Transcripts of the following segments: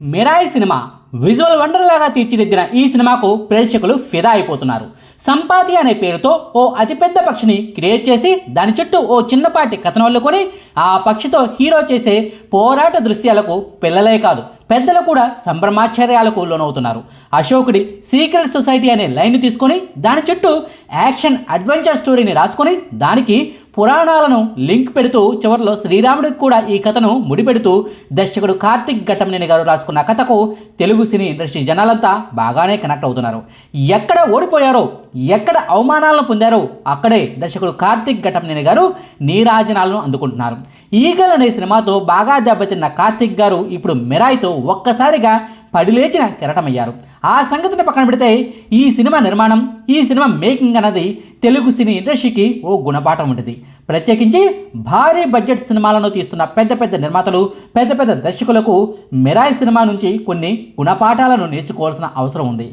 Mirai cinema visual wonder లాగా తీర్చిదిద్దిన ఈ సినిమాకు ప్రేక్షకులు ఫిదా అయిపోతున్నారు. సంపాతి అనే పేరుతో ఓ అతిపెద్ద పక్షిని క్రియేట్ చేసి దాని చుట్టూ ఓ చిన్నపాటి కథనం వల్లుకొని ఆ పక్షితో హీరో చేసే పోరాట దృశ్యాలకు పిల్లలే కాదు పెద్దలు కూడా సంభ్రమాశ్చర్యాలకు లోనవుతున్నారు. అశోకుడి సీక్రెట్ సొసైటీ అనే లైన్ తీసుకొని దాని చుట్టూ యాక్షన్ అడ్వెంచర్ స్టోరీని రాసుకొని దానికి పురాణాలను లింక్ పెడుతూ చివరిలో శ్రీరాముడికి కూడా ఈ కథను ముడిపెడుతూ దర్శకుడు కార్తిక్ ఘటంనేని గారు రాసుకున్న కథకు తెలుగు సినీ ఇండస్ట్రీ జనాలంతా బాగానే కనెక్ట్ అవుతున్నారు. ఎక్కడ ఓడిపోయారో ఎక్కడ అవమానాలను పొందారో అక్కడే దర్శకుడు కార్తిక్ ఘటంనేని గారు నీరాజనాలను అందుకుంటున్నారు. ఈగల్ అనే సినిమాతో బాగా దెబ్బతిన్న కార్తిక్ గారు ఇప్పుడు మిరాయితో ఒక్కసారిగా పడిలేచిన కిరటమయ్యారు. ఆ సంగతిని పక్కన పెడితే ఈ సినిమా నిర్మాణం ఈ సినిమా మేకింగ్ అన్నది తెలుగు సినీ ఇండస్ట్రీకి ఓ గుణపాఠం ఉంటుంది. ప్రత్యేకించి భారీ బడ్జెట్ సినిమాలను తీస్తున్న పెద్ద పెద్ద నిర్మాతలు పెద్ద పెద్ద దర్శకులకు మిరాయి సినిమా నుంచి కొన్ని గుణపాఠాలను నేర్చుకోవాల్సిన అవసరం ఉంది.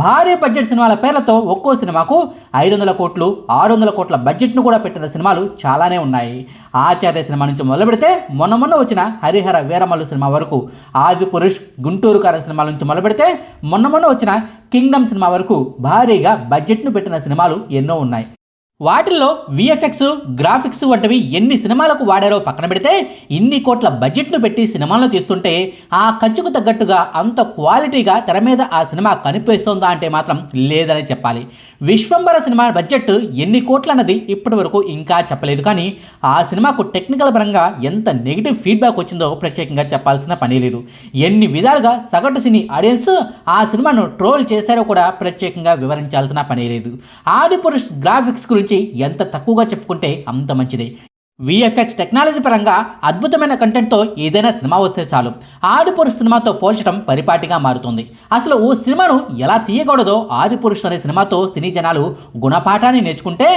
భారీ బడ్జెట్ సినిమాల పేర్లతో ఒక్కో సినిమాకు ఐదు వందల కోట్లు ఆరు వందల కోట్ల బడ్జెట్ను కూడా పెట్టిన సినిమాలు చాలానే ఉన్నాయి. ఆచార్య సినిమా నుంచి మొదలు పెడితే మొన్న మొన్న వచ్చిన హరిహర వీరమల్లు సినిమా వరకు ఆది పురుష్ గుంటూరు కార సినిమాల నుంచి మొదలు పెడితే మొన్న మొన్న వచ్చిన కింగ్డమ్ సినిమా వరకు భారీగా బడ్జెట్ను పెట్టిన సినిమాలు ఎన్నో ఉన్నాయి. వాటిల్లో విఎఫ్ఎక్స్ గ్రాఫిక్స్ వంటివి ఎన్ని సినిమాలకు వాడారో పక్కన పెడితే ఇన్ని కోట్ల బడ్జెట్ను పెట్టి సినిమాలను తీస్తుంటే ఆ ఖర్చుకు తగ్గట్టుగా అంత క్వాలిటీగా తెర మీద ఆ సినిమా కనిపిస్తుందా అంటే మాత్రం లేదని చెప్పాలి. విశ్వంబర సినిమా బడ్జెట్ ఎన్ని కోట్లు అన్నది ఇప్పటి వరకు ఇంకా చెప్పలేదు. కానీ ఆ సినిమాకు టెక్నికల్ పరంగా ఎంత నెగిటివ్ ఫీడ్బ్యాక్ వచ్చిందో ప్రత్యేకంగా చెప్పాల్సిన పని లేదు. ఎన్ని విధాలుగా సగటు సినీ ఆడియన్స్ ఆ సినిమాను ట్రోల్ చేశారో కూడా ప్రత్యేకంగా వివరించాల్సిన పని లేదు. ఆదిపురుష్ గ్రాఫిక్స్ గురించి ఎంత తక్కువగా చెప్పుకుంటే అంత మంచిది. విఎఫ్ఎక్స్ టెక్నాలజీ పరంగా అద్భుతమైన కంటెంట్తో ఏదైనా సినిమా వస్తే చాలు. ఆదిపురుష్ సినిమాతో పోల్చడం పరిపాటిగా మారుతుంది. అసలు ఓ సినిమాను ఎలా తీయకూడదో ఆదిపురుష్ అనే సినిమాతో సినీ జనాలు గుణపాఠాన్ని నేర్చుకుంటే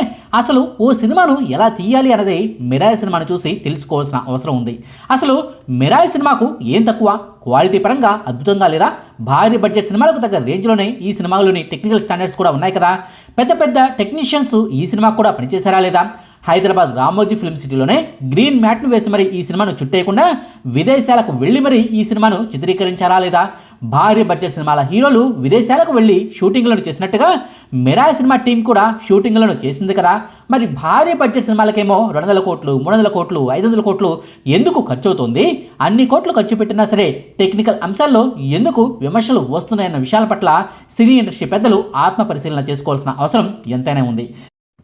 అసలు ఓ సినిమాను ఎలా తీయాలి అన్నది మిరాయి సినిమాను చూసి తెలుసుకోవాల్సిన అవసరం ఉంది. అసలు మిరాయి సినిమాకు ఏం తక్కువ? క్వాలిటీ పరంగా అద్భుతంగా లేదా? భారీ బడ్జెట్ సినిమాలకు తగ్గ రేంజ్లోనే ఈ సినిమాలోని టెక్నికల్ స్టాండర్డ్స్ కూడా ఉన్నాయి కదా? పెద్ద పెద్ద టెక్నీషియన్స్ ఈ సినిమాకు కూడా పనిచేశారా లేదా? హైదరాబాద్ రామోజీ ఫిల్మ్ సిటీలోనే గ్రీన్ మ్యాట్ను వేసి మరి ఈ సినిమాను చుట్టేయకుండా విదేశాలకు వెళ్ళి మరి ఈ సినిమాను చిత్రీకరించారా లేదా? భారీ బడ్జెట్ సినిమాల హీరోలు విదేశాలకు వెళ్ళి షూటింగ్లను చేసినట్టుగా మిరాయి సినిమా టీం కూడా షూటింగ్లను చేసింది కదా. మరి భారీ బడ్జెట్ సినిమాలకేమో రెండు వందల కోట్లు మూడు వందల కోట్లు ఐదు వందల కోట్లు ఎందుకు ఖర్చు అవుతుంది అన్ని కోట్లు ఖర్చు పెట్టినా సరే టెక్నికల్ అంశాల్లో ఎందుకు విమర్శలు వస్తున్నాయన్న విషయాల పట్ల సినీ ఇండస్ట్రీ పెద్దలు ఆత్మ పరిశీలన చేసుకోవాల్సిన అవసరం ఎంతైనా ఉంది.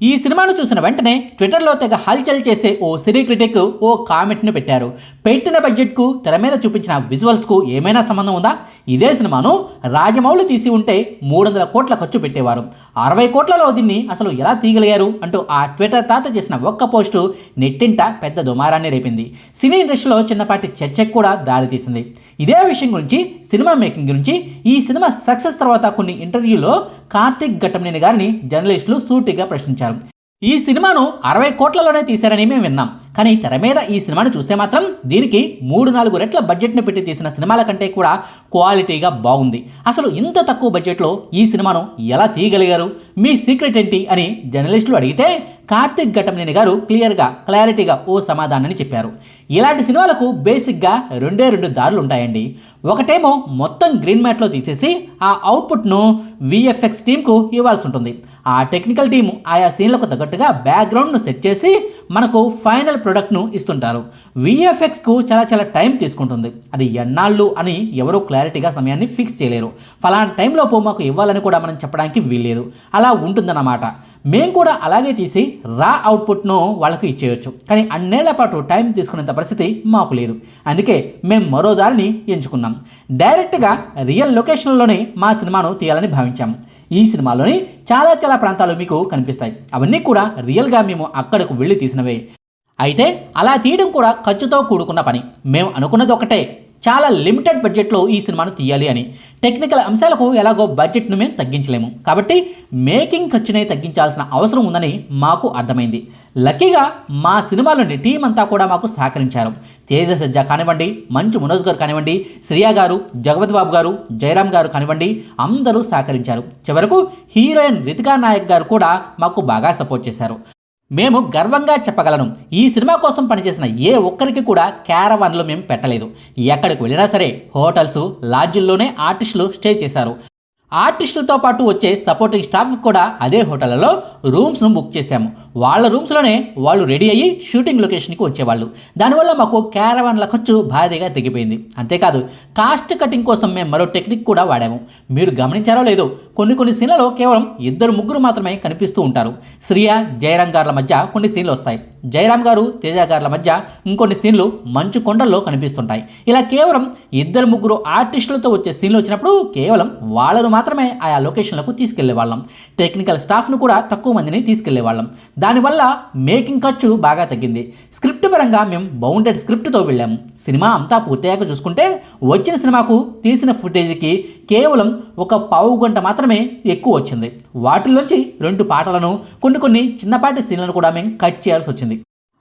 ఈ సినిమాను చూసిన వెంటనే ట్విట్టర్లో తెగ హల్చల్ చేసే ఓ సినీ క్రిటిక్ ఓ కామెంట్ను పెట్టారు. పెట్టిన బడ్జెట్కు తెర మీద చూపించిన విజువల్స్కు ఏమైనా సంబంధం ఉందా? ఇదే సినిమాను రాజమౌళి తీసి ఉంటే మూడు వందల కోట్ల ఖర్చు పెట్టేవారు. అరవై కోట్లలో దీన్ని అసలు ఎలా తీయగలిగారు అంటూ ఆ ట్విట్టర్ తాత చేసిన ఒక్క పోస్టు నెట్టింట పెద్ద దుమారాన్ని రేపింది. సినీ ఇండస్ట్రీలో చిన్నపాటి చర్చకు కూడా దారితీసింది ఇదే విషయం గురించి సినిమా మేకింగ్ గురించి ఈ సినిమా సక్సెస్ తర్వాత కొన్ని ఇంటర్వ్యూలో కార్తిక్ ఘట్టమనేని గారిని జర్నలిస్టులు సూటిగా ప్రశ్నించారు. ఈ సినిమాను అరవై కోట్లలోనే తీశారని మేము విన్నాం. కానీ తెర మీద ఈ సినిమాను చూస్తే మాత్రం దీనికి మూడు నాలుగు రెట్ల బడ్జెట్ను పెట్టి తీసిన సినిమాల కంటే కూడా క్వాలిటీగా బాగుంది. అసలు ఇంత తక్కువ బడ్జెట్లో ఈ సినిమాను ఎలా తీయగలిగారు? మీ సీక్రెట్ ఏంటి? అని జర్నలిస్టులు అడిగితే కార్తిక్ ఘట్టమనేని గారు క్లియర్గా క్లారిటీగా ఓ సమాధానాన్ని చెప్పారు. ఇలాంటి సినిమాలకు బేసిక్గా రెండే రెండు దారులు ఉంటాయండి. ఒకటేమో మొత్తం గ్రీన్ మ్యాట్లో తీసేసి ఆ అవుట్పుట్ను విఎఫ్ఎక్స్ టీంకు ఇవ్వాల్సి ఉంటుంది. ఆ టెక్నికల్ టీం ఆయా సీన్లకు తగ్గట్టుగా బ్యాక్గ్రౌండ్ను సెట్ చేసి మనకు ఫైనల్ ప్రొడక్ట్ను ఇస్తుంటారు. విఎఫ్ఎక్స్కు చాలా చాలా టైం తీసుకుంటుంది. అది ఎన్నాళ్ళు అని ఎవరూ క్లారిటీగా సమయాన్ని ఫిక్స్ చేయలేరు. ఫలానా టైంలోపు మాకు ఇవ్వాలని కూడా మనం చెప్పడానికి వీల్లేదు. అలా ఉంటుందన్నమాట. మేము కూడా అలాగే తీసి రా అవుట్పుట్ను వాళ్ళకు ఇచ్చేయచ్చు. కానీ అన్నేళ్ళ పాటు టైం తీసుకునేంత పరిస్థితి మాకు లేదు. అందుకే మేము మరో దారిని ఎంచుకున్నాం. డైరెక్ట్గా రియల్ లొకేషన్లోనే మా సినిమాను తీయాలని భావించాము ఈ సినిమాలోని చాలా చాలా ప్రాంతాలు మీకు కనిపిస్తాయి. అవన్నీ కూడా రియల్గా మేము అక్కడకు వెళ్ళి తీసినవే. అయితే అలా తీయడం కూడా ఖర్చుతో కూడుకున్న పని. మేము అనుకున్నది ఒకటే చాలా లిమిటెడ్ బడ్జెట్లో ఈ సినిమాను తీయాలి అని. టెక్నికల్ అంశాలకు ఎలాగో బడ్జెట్ను మేము తగ్గించలేము. కాబట్టి మేకింగ్ ఖర్చునే తగ్గించాల్సిన అవసరం ఉందని మాకు అర్థమైంది. లక్కీగా మా సినిమాలోని టీం అంతా కూడా మాకు సహకరించారు. తేజ సజ్జా కానివ్వండి మంచు మనోజ్ గారు కానివ్వండి శ్రియా గారు జగపతి బాబు గారు జయరామ్ గారు కానివ్వండి అందరూ సహకరించారు. చివరకు హీరోయిన్ రితికా నాయక్ గారు కూడా మాకు బాగా సపోర్ట్ చేశారు. మేము గర్వంగా చెప్పగలను ఈ సినిమా కోసం పనిచేసిన ఏ ఒక్కరికి కూడా క్యారవాన్లు మేము పెట్టలేదు. ఎక్కడికి వెళ్ళినా సరే హోటల్స్ లాడ్జిల్లోనే ఆర్టిస్టులు స్టే చేశారు. ఆర్టిస్టులతో పాటు వచ్చే సపోర్టింగ్ స్టాఫ్ కూడా అదే హోటళ్ళలో రూమ్స్ను బుక్ చేశాము. వాళ్ళ రూమ్స్లోనే వాళ్ళు రెడీ అయ్యి షూటింగ్ లొకేషన్కి వచ్చేవాళ్ళు. దానివల్ల మాకు క్యారవాన్ల ఖర్చు భారీగా తగ్గిపోయింది. అంతేకాదు కాస్ట్ కటింగ్ కోసం మేము మరో టెక్నిక్ కూడా వాడాము. మీరు గమనించారో లేదో కొన్ని కొన్ని సీన్లలో కేవలం ఇద్దరు ముగ్గురు మాత్రమే కనిపిస్తూ ఉంటారు. శ్రియ జయరామ్ గారుల మధ్య కొన్ని సీన్లు వస్తాయి. జయరామ్ గారు తేజ గారుల మధ్య ఇంకొన్ని సీన్లు మంచు కొండల్లో కనిపిస్తుంటాయి. ఇలా కేవలం ఇద్దరు ముగ్గురు ఆర్టిస్టులతో వచ్చే సీన్లు వచ్చినప్పుడు కేవలం వాళ్ళను మాత్రమే ఆయా లొకేషన్లకు తీసుకెళ్ళే వాళ్ళం. టెక్నికల్ స్టాఫ్ను కూడా తక్కువ మందిని తీసుకెళ్ళేవాళ్ళం దానివల్ల మేకింగ్ ఖర్చు బాగా తగ్గింది. స్క్రిప్ట్ పరంగా మేము బౌండెడ్ స్క్రిప్ట్తో వెళ్ళాము. సినిమా అంతా పూర్తయ్యాక చూసుకుంటే వచ్చిన సినిమాకు తీసిన ఫుటేజ్కి కేవలం ఒక పావు గంట మాత్రమే ఎక్కువ వచ్చింది. వాటిల్లోంచి రెండు పాటలను కొన్ని కొన్ని చిన్నపాటి సీన్లను కూడా మేము కట్ చేయాల్సి వచ్చింది.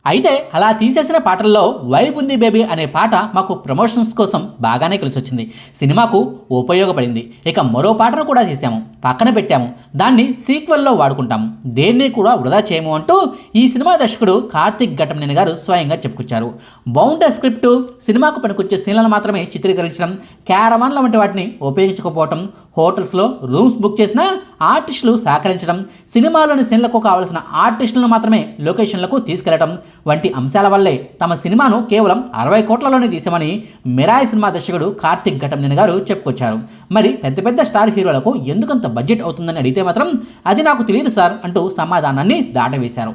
అయితే అలా తీసేసిన పాటల్లో వైబ్ ఉంది బేబీ అనే పాట మాకు ప్రమోషన్స్ కోసం బాగానే కలిసి వచ్చింది సినిమాకు ఉపయోగపడింది. ఇక మరో పాటను కూడా తీసాము. పక్కన పెట్టాము. దాన్ని సీక్వెల్లో వాడుకుంటాము. దేన్ని కూడా వృధా చేయము అంటూ ఈ సినిమా దర్శకుడు కార్తిక్ ఘటమనేని గారు స్వయంగా చెప్పుకొచ్చారు. బౌండర్ స్క్రిప్ట్ సినిమాకు పనికొచ్చే సీన్లను మాత్రమే చిత్రీకరించడం క్యారమాన్ల వంటి వాటిని ఉపయోగించకపోవటం హోటల్స్లో రూమ్స్ బుక్ చేసిన ఆర్టిస్టులు సహకరించడం సినిమాలోని సీన్లకు కావలసిన ఆర్టిస్టులను మాత్రమే లొకేషన్లకు తీసుకెళ్ళడం వంటి అంశాల వల్లే తమ సినిమాను కేవలం అరవై కోట్లలోనే తీసామని మిరాయి సినిమా దర్శకుడు కార్తిక్ ఘటంనేని గారు చెప్పుకొచ్చారు. మరి పెద్ద పెద్ద స్టార్ హీరోలకు ఎందుకంత బడ్జెట్ అవుతుందని అడిగితే మాత్రం అది నాకు తెలియదు సార్ అంటూ సమాధానాన్ని దాటవేశారు.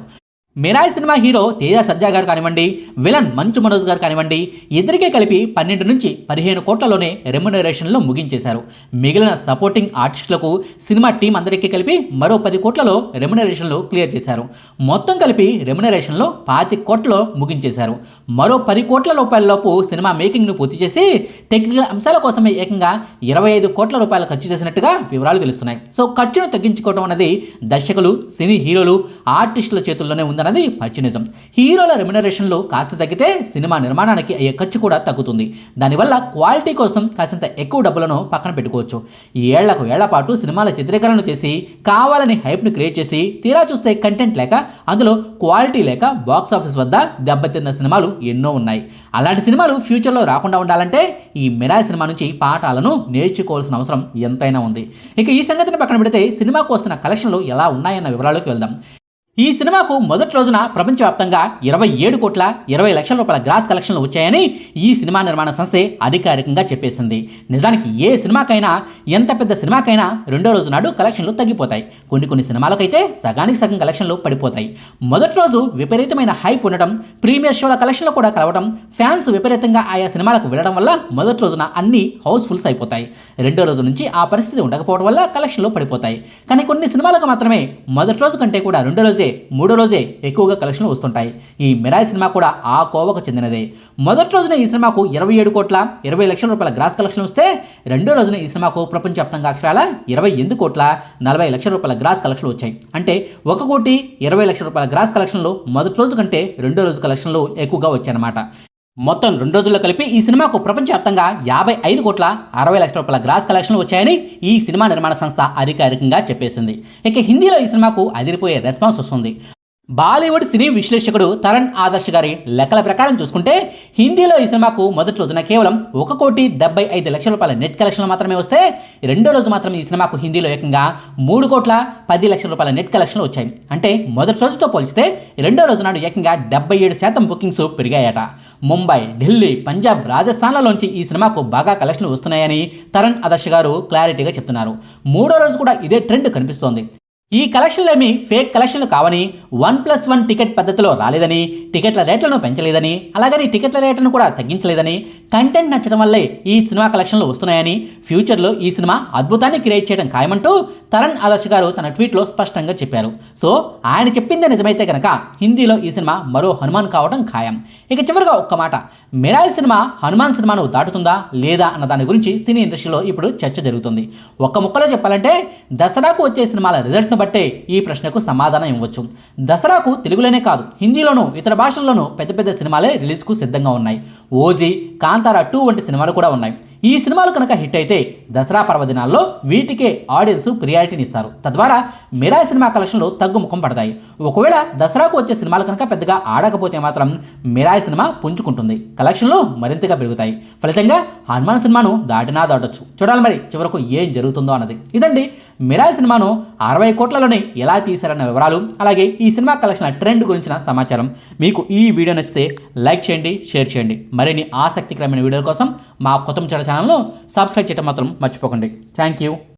మిరాయ్ సినిమా హీరో తేజ సజ్జా గారు కానివ్వండి విలన్ మంచు మనోజ్ గారు కానివ్వండి ఇద్దరికే కలిపి పన్నెండు నుంచి పదిహేను కోట్లలోనే రెమ్యునరేషన్లో ముగించేశారు. మిగిలిన సపోర్టింగ్ ఆర్టిస్టులకు సినిమా టీం అందరికీ కలిపి మరో పది కోట్లలో రెమ్యునరేషన్లు క్లియర్ చేశారు. మొత్తం కలిపి రెమ్యునరేషన్లో పాతి కోట్లలో ముగించేశారు. మరో పది కోట్ల రూపాయలలోపు సినిమా మేకింగ్ను పూర్తి చేసి టెక్నికల్ అంశాల కోసమే ఏకంగా ఇరవై ఐదు కోట్ల రూపాయలు ఖర్చు చేసినట్టుగా వివరాలు తెలుస్తున్నాయి. సో ఖర్చును తగ్గించుకోవడం అనేది దర్శకులు సినీ హీరోలు ఆర్టిస్టుల చేతుల్లోనే తగ్గుతుందన్నది పచ్చి నిజం హీరోల రెమ్యునరేషన్లు కాస్త తగ్గితే సినిమా నిర్మాణానికి అయ్యే ఖర్చు కూడా తగ్గుతుంది. దానివల్ల క్వాలిటీ కోసం కాసింత ఎక్కువ డబ్బులను పక్కన పెట్టుకోవచ్చు. ఏళ్ళకు ఏళ్ళ పాటు సినిమాల చిత్రీకరణలు చేసి కావాలని హైప్ను క్రియేట్ చేసి తీరా చూస్తే కంటెంట్ లేక అందులో క్వాలిటీ లేక బాక్స్ ఆఫీస్ వద్ద దెబ్బతిన్న సినిమాలు ఎన్నో ఉన్నాయి. అలాంటి సినిమాలు ఫ్యూచర్లో రాకుండా ఉండాలంటే ఈ మిరాయి సినిమా నుంచి పాఠాలను నేర్చుకోవాల్సిన అవసరం ఎంతైనా ఉంది. ఇక ఈ సంగతిని పక్కన పెడితే సినిమాకు వస్తున్న కలెక్షన్లు ఎలా ఉన్నాయన్న వివరాలకు వెళ్దాం. ఈ సినిమాకు మొదటి రోజున ప్రపంచవ్యాప్తంగా ఇరవై ఏడు కోట్ల ఇరవై లక్షల రూపాయల గ్రాస్ కలెక్షన్లు వచ్చాయని ఈ సినిమా నిర్మాణ సంస్థే అధికారికంగా చెప్పేసింది. నిజానికి ఏ సినిమాకైనా ఎంత పెద్ద సినిమాకైనా రెండో రోజు నాడు కలెక్షన్లు తగ్గిపోతాయి. కొన్ని కొన్ని సినిమాలకైతే సగానికి సగం కలెక్షన్లు పడిపోతాయి. మొదటి రోజు విపరీతమైన హైప్ ఉండటం ప్రీమియర్ షోల కలెక్షన్లు కూడా కలవడం ఫ్యాన్స్ విపరీతంగా ఆయా సినిమాలకు వెళ్ళడం వల్ల మొదటి రోజున అన్ని హౌస్ఫుల్స్ అయిపోతాయి. రెండో రోజు నుంచి ఆ పరిస్థితి ఉండకపోవడం వల్ల కలెక్షన్లు పడిపోతాయి. కానీ కొన్ని సినిమాలకు మాత్రమే మొదటి రోజు కంటే కూడా రెండో రోజు మూడో రోజే ఎక్కువగా కలెక్షన్లు వస్తుంటాయి. ఈ మిరాయి సినిమా కూడా ఆ కోవకు చెందినదే. మొదటి రోజున ఈ సినిమాకు ఇరవై ఏడు కోట్ల ఇరవై లక్షల రూపాయల గ్రాస్ కలెక్షన్ వస్తే రెండో రోజున ఈ సినిమాకు ప్రపంచవ్యాప్తంగా అక్షరాల ఇరవై ఎనిమిది కోట్ల నలభై లక్షల రూపాయల గ్రాస్ కలెక్షన్లు వచ్చాయి. అంటే ఒక కోటి ఇరవై లక్షల రూపాయల గ్రాస్ కలెక్షన్లు మొదటి రోజు కంటే రెండో రోజు కలెక్షన్లు ఎక్కువగా వచ్చాయన్నమాట. మొత్తం రెండు రోజుల్లో కలిపి ఈ సినిమాకు ప్రపంచవ్యాప్తంగా యాభై ఐదు కోట్ల అరవై లక్షల రూపాయల గ్రాస్ కలెక్షన్లు వచ్చాయని ఈ సినిమా నిర్మాణ సంస్థ అధికారికంగా చెప్పేసింది. ఇక హిందీలో ఈ సినిమాకు అదిరిపోయే రెస్పాన్స్ వస్తుంది. బాలీవుడ్ సినీ విశ్లేషకుడు తరణ్ ఆదర్శ్ గారి లెక్కల ప్రకారం చూసుకుంటే హిందీలో ఈ సినిమాకు మొదటి రోజున కేవలం ఒక కోటి డెబ్బై ఐదు లక్షల రూపాయల నెట్ కలెక్షన్లు మాత్రమే వస్తే రెండో రోజు మాత్రం ఈ సినిమాకు హిందీలో ఏకంగా మూడు కోట్ల పది లక్షల రూపాయల నెట్ కలెక్షన్లు వచ్చాయి. అంటే మొదటి రోజుతో పోల్చితే రెండో రోజు నాడు ఏకంగా డెబ్బై ఏడు శాతం బుకింగ్స్ పెరిగాయట. ముంబై ఢిల్లీ పంజాబ్ రాజస్థాన్లలోంచి ఈ సినిమాకు బాగా కలెక్షన్లు వస్తున్నాయని తరణ్ ఆదర్శ్ గారు క్లారిటీగా చెప్తున్నారు. మూడో రోజు కూడా ఇదే ట్రెండ్ కనిపిస్తోంది. ఈ కలెక్షన్లేమి ఫేక్ కలెక్షన్లు కావని వన్ ప్లస్ వన్ టికెట్ పద్ధతిలో రాలేదని టికెట్ల రేట్లను పెంచలేదని అలాగని టికెట్ల రేట్లను కూడా తగ్గించలేదని కంటెంట్ నచ్చడం వల్లే ఈ సినిమా కలెక్షన్లు వస్తున్నాయని ఫ్యూచర్లో ఈ సినిమా అద్భుతాన్ని క్రియేట్ చేయడం ఖాయమంటూ తరణ్ ఆదర్శ్ గారు తన ట్వీట్లో స్పష్టంగా చెప్పారు. సో ఆయన చెప్పింది నిజమైతే కనుక హిందీలో ఈ సినిమా మరో హనుమాన్ కావడం ఖాయం. ఇక చివరిగా ఒక్క మాట. మిరాయి సినిమా హనుమాన్ సినిమాను దాటుతుందా లేదా అన్న దాని గురించి సినీ ఇండస్ట్రీలో ఇప్పుడు చర్చ జరుగుతుంది. ఒక్క ముక్కలో చెప్పాలంటే దసరాకు వచ్చే సినిమాల రిజల్ట్ను బట్టే ఈ ప్రశ్నకు సమాధానం ఇవ్వచ్చు. దసరాకు తెలుగులోనే కాదు హిందీలోనూ ఇతర భాషల్లోనూ పెద్ద పెద్ద సినిమాలే రిలీజ్కు సిద్ధంగా ఉన్నాయి. ఓజీ కాంతారా టూ వంటి సినిమాలు కూడా ఉన్నాయి. ఈ సినిమాలు కనుక హిట్ అయితే దసరా పర్వదినాల్లో వీటికే ఆడియన్స్ ప్రియారిటీని ఇస్తారు. తద్వారా మిరాయి సినిమా కలెక్షన్లు తగ్గుముఖం పడతాయి. ఒకవేళ దసరాకు వచ్చే సినిమాలు కనుక పెద్దగా ఆడకపోతే మాత్రం మిరాయి సినిమా పుంజుకుంటుంది. కలెక్షన్లు మరింతగా పెరుగుతాయి. ఫలితంగా హనుమాన్ సినిమాను దాటినా దాటొచ్చు. చూడాలి మరి చివరకు ఏం జరుగుతుందో అన్నది. ఇదండి మిరాజ్ సినిమాను అరవై కోట్లలోనే ఎలా తీశారన్న వివరాలు అలాగే ఈ సినిమా కలెక్షన్ ట్రెండ్ గురించిన సమాచారం మీకు ఈ వీడియో నచ్చితే లైక్ చేయండి షేర్ చేయండి. మరిన్ని ఆసక్తికరమైన వీడియోల కోసం మా కొత్త ఛానల్ను సబ్స్క్రైబ్ చేయడం మాత్రం మర్చిపోకండి. Thank you.